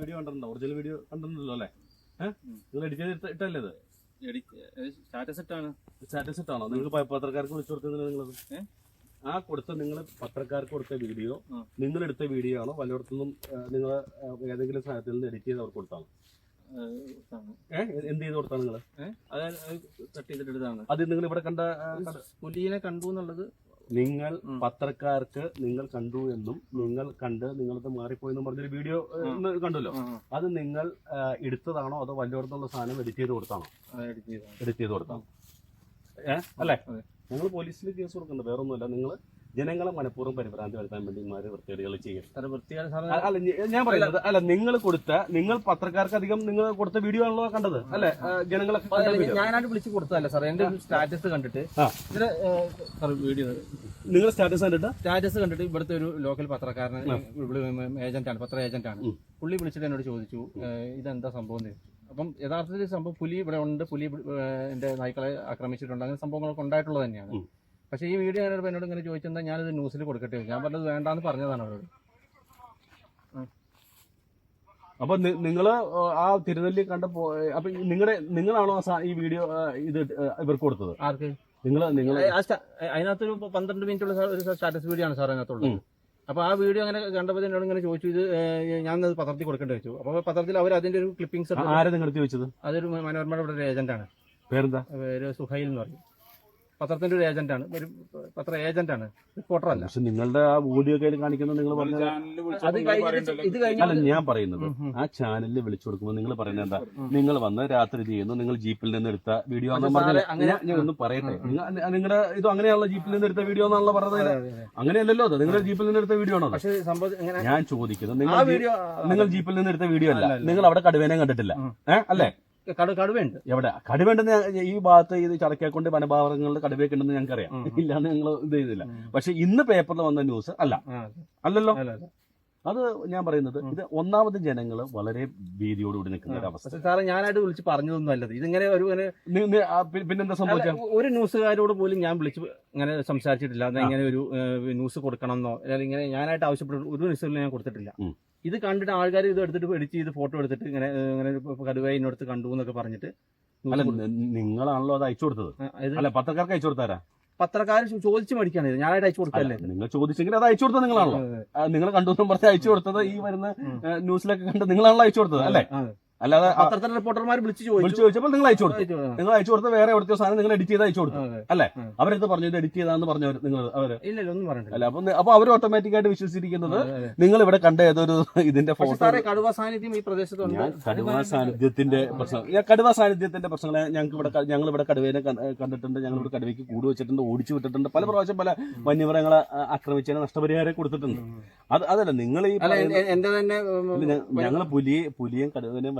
Video കണ്ടിട്ടുണ്ടോ? Original video കണ്ടിട്ടുണ്ടല്ലോ അല്ലേ? നിങ്ങൾ എഡിറ്റ് ചെയ്ത് ഇട്ടല്ലേ ഇത്? സ്റ്റാറ്റസ് ഇട്ടാണ്. സ്റ്റാറ്റസ് ഇട്ടാണോ? നിങ്ങൾ പത്രക്കാർക്ക് വിളിച്ചു കൊടുത്തത് നിങ്ങളത്? ആ കൊടുത്ത നിങ്ങൾ പത്രക്കാർക്ക് കൊടുത്ത വീഡിയോ. നിങ്ങൾ എടുത്ത വീഡിയോ ആണോ? വല്ലയിടത്തുനിന്നും നിങ്ങൾ ഏതെങ്കിലും സാധനത്തിൽ നിന്ന് എഡിറ്റ് ചെയ്ത് അവർക്ക് കൊടുത്താണോ? എന്ത് ചെയ്ത് കൊടുത്താണ് നിങ്ങൾ അതായത് കട്ട് അത് നിങ്ങൾ ഇവിടെ കണ്ട പുലിയെ കണ്ടു എന്നുള്ളത് നിങ്ങൾ. പത്രക്കാർക്ക് നിങ്ങൾ കണ്ടു എന്നും നിങ്ങൾ കണ്ട് നിങ്ങളത് മാറിപ്പോയെന്നും പറഞ്ഞൊരു വീഡിയോ കണ്ടല്ലോ? അത് നിങ്ങൾ എടുത്തതാണോ അതോ വല്ലയിടത്തുള്ള സാധനം എഡിറ്റ് ചെയ്ത് കൊടുത്താണോ? എഡിറ്റ് ചെയ്ത് കൊടുത്താണോ? ഏഹ് അല്ലേ? നിങ്ങൾ ഞങ്ങൾ പോലീസിൽ കേസ് കൊടുക്കുന്നുണ്ട്. വേറൊന്നുമല്ല. നിങ്ങൾ ജനങ്ങളെ മനഃപൂർവം പരിഭ്രാന്തി വരുത്താൻ വേണ്ടി ഇമാര് വൃത്തികേടുകൾ ചെയ്യും. അല്ല ഞാൻ പറയുന്നത് അല്ല. നിങ്ങൾ കൊടുത്ത നിങ്ങൾ പത്രക്കാർക്ക് അധികം നിങ്ങൾ കൊടുത്ത വീഡിയോ ആണല്ലോ കണ്ടത് അല്ലെ? ജനങ്ങളെ ഞാനായിട്ട് വിളിച്ച് കൊടുത്തതല്ല സാർ എന്റെ സ്റ്റാറ്റസ് കണ്ടിട്ട് വീഡിയോ നിങ്ങൾ സ്റ്റാറ്റസ് കണ്ടിട്ട്? സ്റ്റാറ്റസ് കണ്ടിട്ട് ഇവിടുത്തെ ഒരു ലോക്കൽ പത്രക്കാരൻ ഏജന്റ് ആണ് പത്ര ഏജന്റ് ആണ്. ഉം. പുള്ളി വിളിച്ചിട്ട് എന്നോട് ചോദിച്ചു ഇതെന്താ സംഭവം. അപ്പം യഥാർത്ഥത്തിൽ സംഭവം പുലി ഇവിടെ ഉണ്ട് പുലി എന്റെ നായ്ക്കളെ ആക്രമിച്ചിട്ടുണ്ട് അങ്ങനെ സംഭവങ്ങളൊക്കെ ഉണ്ടായിട്ടുള്ളത് തന്നെയാണ്. പക്ഷേ ഈ വീഡിയോ ഞാനോട് എന്നോട് ഇങ്ങനെ ചോദിച്ചെന്താ ഞാനിത് ന്യൂസിൽ കൊടുക്കട്ടെ ഞാൻ പറഞ്ഞത് വേണ്ടാന്ന് പറഞ്ഞതാണ് അവരോട്. അപ്പൊ നിങ്ങൾ ആ തിരുനെല്ലി കണ്ട പോ- അപ്പൊ നിങ്ങളുടെ നിങ്ങളാണോ ഈ വീഡിയോ ഇത് ഇവർക്ക് കൊടുത്തത്? ആർക്ക്? നിങ്ങൾ നിങ്ങൾ അതിനകത്തൊരു പന്ത്രണ്ട് മിനിറ്റ് ഉള്ള ഒരു സ്റ്റാറ്റസ് വീഡിയോ ആണ് സാർ അതിനകത്തുള്ളത്. അപ്പൊ ആ വീഡിയോ അങ്ങനെ കണ്ടപ്പോൾ എന്നോട് ഇങ്ങനെ ചോദിച്ചു ഇത് ഞാൻ അത് പത്രത്തിൽ കൊടുക്കേണ്ടി വെച്ചു. അപ്പൊ പത്രത്തിൽ അവർ അതിന്റെ ഒരു ക്ലിപ്പിംഗ്സ് ആരെ നിങ്ങൾ ചോദിച്ചത്? അതൊരു മനോരമയുടെ ഇവിടെ ഒരു ഏജന്റ് ആണ്. പേരെന്താ? പേര് സുഹൈൽ എന്ന് പറയും. പത്രത്തിന്റെ ഒരു ഏജന്റാണ്. ആണ് ഒരു പത്ര ഏജന്റാണ്. ആണ് റിപ്പോർട്ടർ അല്ല പക്ഷെ നിങ്ങളുടെ ആ വീഡിയോ കയ്യിൽ കാണിക്കുന്നത് നിങ്ങൾ പറഞ്ഞത് അത് കഴിഞ്ഞിട്ട് ഇത് അല്ല കഴിഞ്ഞ ഞാൻ പറയുന്നത് ഉം, ഉം. ആ ചാനലിൽ വിളിച്ചു കൊടുക്കുമ്പോൾ നിങ്ങൾ പറയുന്നത് എന്താ? നിങ്ങൾ വന്ന് രാത്രി ചെയ്യുന്നു നിങ്ങൾ ജീപ്പിൽ നിന്ന് എടുത്ത വീഡിയോ ഒന്നും ആണെന്ന്? സാറേ, അങ്ങനെ- ഞാൻ- ഞാൻ ഒന്ന് പറയട്ടെ. നിങ്ങളുടെ ഇത് അങ്ങനെയാണല്ലോ ജീപ്പിൽ നിന്ന് എടുത്ത വീഡിയോ എന്നാണല്ലോ പറഞ്ഞത്. അങ്ങനെയല്ലല്ലോ അത്. നിങ്ങളുടെ ജീപ്പിൽ നിന്ന് എടുത്ത വീഡിയോ ആണോ പക്ഷെ സംഭവം ഇങ്ങനെ ഞാൻ ചോദിക്കുന്നത് ആ നിങ്ങൾ വീഡിയോ നിങ്ങൾ ജീപ്പിൽ നിന്ന് എടുത്ത വീഡിയോ അല്ല. അല്ല, അല്ല. നിങ്ങൾ അവിടെ കടുവേനെ കണ്ടിട്ടില്ല. ഉം. ഏഹ് അല്ലേ? കടുവയുണ്ട്. എവിടെ? കടുവേണ്ടെന്ന് ഈ ഭാഗത്ത് ഇത് ചടക്കേക്കൊണ്ട് വനഭാഗങ്ങളിൽ കടുവയൊക്കെ ഉണ്ടെന്ന് ഞങ്ങൾക്കറിയാം. ഇല്ലാന്ന് ഞങ്ങൾ ഇത് ചെയ്തില്ല. പക്ഷെ ഇന്ന് പേപ്പറിൽ വന്ന ന്യൂസ് അല്ല. അല്ലല്ലോ? അല്ല, അല്ല. അത് ഞാൻ പറയുന്നത് ഇത് ഒന്നാമത് ജനങ്ങൾ വളരെ ഭീതിയോടുകൂടി നിൽക്കുന്ന ഒരു അവസ്ഥ സാറെ ഞാനായിട്ട് വിളിച്ച് പറഞ്ഞതൊന്നും അല്ലത്. ഇതിങ്ങനെ ഒരു പിന്നെന്താ സംഭവിച്ച? ഒരു ന്യൂസുകാരോട് പോലും ഞാൻ വിളിച്ച് ഇങ്ങനെ സംസാരിച്ചിട്ടില്ല. അത് ഇങ്ങനെ ഒരു ന്യൂസ് കൊടുക്കണമെന്നോ അല്ലെങ്കിൽ ഇങ്ങനെ ഞാനായിട്ട് ആവശ്യപ്പെട്ട ഒരു ന്യൂസുകളും ഞാൻ കൊടുത്തിട്ടില്ല. ഇത് കണ്ടിട്ട് ആൾക്കാർ ഇത് എടുത്തിട്ട് എഡിറ്റ് ചെയ്ത് ഫോട്ടോ എടുത്തിട്ട് ഇങ്ങനെ ഇങ്ങനെ കടുവായി ഇന്നടുത്ത് കണ്ടു എന്നൊക്കെ പറഞ്ഞിട്ട് അല്ല നിങ്ങളാണല്ലോ അത് അയച്ചു കൊടുത്തത്. അല്ല പത്രക്കാർക്ക് അയച്ചു കൊടുത്താരാ? പത്രക്കാർ ചോദിച്ചു മേടിക്കാണ് ഇത്. ഞാനായിട്ട് അയച്ചു കൊടുക്കല്ലേ നിങ്ങൾ ചോദിച്ചെങ്കിൽ അത് അയച്ചു കൊടുത്തത് നിങ്ങളാണല്ലോ. നിങ്ങൾ കണ്ടു പറഞ്ഞ് അയച്ചു കൊടുത്തത് ഈ വരുന്ന ന്യൂസിലൊക്കെ കണ്ട് നിങ്ങളാണല്ലോ അയച്ചു കൊടുത്തത് അല്ലേ. അല്ലാതെ ആ, പത്രത്തിലെ റിപ്പോർട്ടർമാർ വിളിച്ച് വിളിച്ചു ചോദിച്ചു. ചോദിച്ചപ്പോൾ നിങ്ങൾ അയച്ചു കൊടുത്തു. നിങ്ങൾ അയച്ചു കൊടുത്ത വേറെ എവിടുത്തെ സാധനം നിങ്ങൾ എഡിറ്റ് ചെയ്ത് അയച്ചു കൊടുത്തു. അല്ലേ? ഉം. അവരെടുത്ത് പറഞ്ഞു ഇത് എഡിറ്റ് ചെയ്താന്ന് പറഞ്ഞവർ നിങ്ങൾ അവർ. അല്ല അപ്പൊ അപ്പൊ അവർ ഓട്ടോമാറ്റിക് ആയിട്ട് വിശ്വസിച്ചിരിക്കുന്നത്. നിങ്ങൾ ഇവിടെ കണ്ട ഏതൊരു ഇതിന്റെ കടുവ സാന്നിധ്യം ഈ പ്രദേശത്തുണ്ട്. കടുവ സാന്നിധ്യത്തിന്റെ പ്രശ്നം ഞാൻ കടുവ സാന്നിധ്യത്തിന്റെ പ്രശ്നങ്ങൾ ഞങ്ങൾക്ക് ഇവിടെ ഞങ്ങൾ ഇവിടെ കടുവേനെ കണ്ടിട്ടുണ്ട്. ഞങ്ങൾ ഇവിടെ കടുവയ്ക്ക് കൂട് വെച്ചിട്ടുണ്ട് ഓടിച്ചു വിട്ടിട്ടുണ്ട്. പല പ്രാവശ്യം പല വന്യമൃഗങ്ങളെ ആക്രമിച്ച ആക്രമിച്ചതിന് നഷ്ടപരിഹാരം കൊടുത്തിട്ടുണ്ട്. അത് അതല്ല നിങ്ങൾ ഈ എന്റെ തന്നെ ഞങ്ങൾ പുലിയെ പുലിയും കടുവനെയും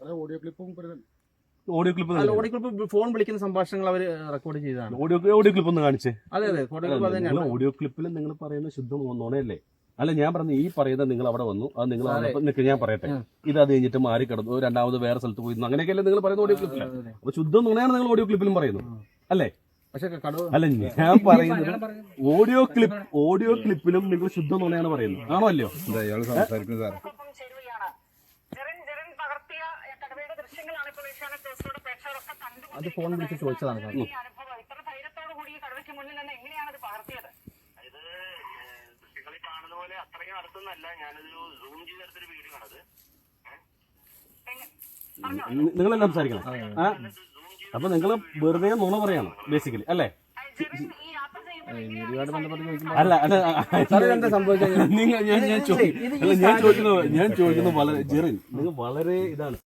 ഓഡിയോ ക്ലിപ്പും ഓഡിയോ ക്ലിപ്പ് അല്ല ക്ലിപ്പ് ഫോൺ വിളിക്കുന്ന സംഭാഷണങ്ങൾ അവർ റെക്കോർഡ് ചെയ്തതാണ്. ഓഡിയോ ഓഡിയോ ക്ലിപ്പ് ഒന്ന് കാണിച്ചേ. അതെ അതെ ഓഡിയോ ക്ലിപ്പ് ഓഡിയോ ക്ലിപ്പിൽ നിങ്ങൾ പറയുന്ന ശുദ്ധം നുണയല്ലേ? അല്ല ഞാൻ പറഞ്ഞു ഈ പറയുന്നത് നിങ്ങൾ അവിടെ വന്നു അത് നിങ്ങൾ നിൽക്കുക ഞാൻ പറയട്ടെ. ഇത് അത് കഴിഞ്ഞിട്ട് മാറി കിടന്നു രണ്ടാമത് വേറെ സ്ഥലത്ത് പോയി. അങ്ങനെയൊക്കെയല്ലേ നിങ്ങൾ പറയുന്ന ഓഡിയോ ക്ലിപ്പിൽ. അപ്പൊ ശുദ്ധം നുണയാണ് നിങ്ങൾ ഓഡിയോ ക്ലിപ്പിലും പറയുന്നു അല്ലേ? പക്ഷെ കടുവ അല്ല ഞാൻ പറയുന്നത് ഓഡിയോ ക്ലിപ്പ് ഓഡിയോ ക്ലിപ്പിലും നിങ്ങൾ ശുദ്ധം നുണയാണ് പറയുന്നത്. ആണോ അല്ലയോ? ഇയാൾ സംസാരിക്കുന്നത് സാറേ. അത് ഫോൺ വിളിച്ച് ചോദിച്ചതാണ് സാർ. അത്രയും അടുത്തൊന്നല്ല. ഞാനൊരു സൂം ചെയ്തെടുത്തൊരു വീഡിയോ ആണത്. എങ്ങ- നിങ്ങളെല്ലാം സംസാരിക്കണം. ആ അപ്പൊ നിങ്ങൾ വെറുതെ നുണ പറയണം ബേസിക്കലി അല്ലേ? അല്ല അല്ല നിങ്ങൾ ഞാൻ ഞാൻ ചോദിക്കുന്നത് ഞാൻ ചോദിക്കുന്നത് ഞാൻ ചോദിക്കുന്നത് വളരെ ജെറിൻ നിങ്ങൾ വളരെ ഇതാണ്.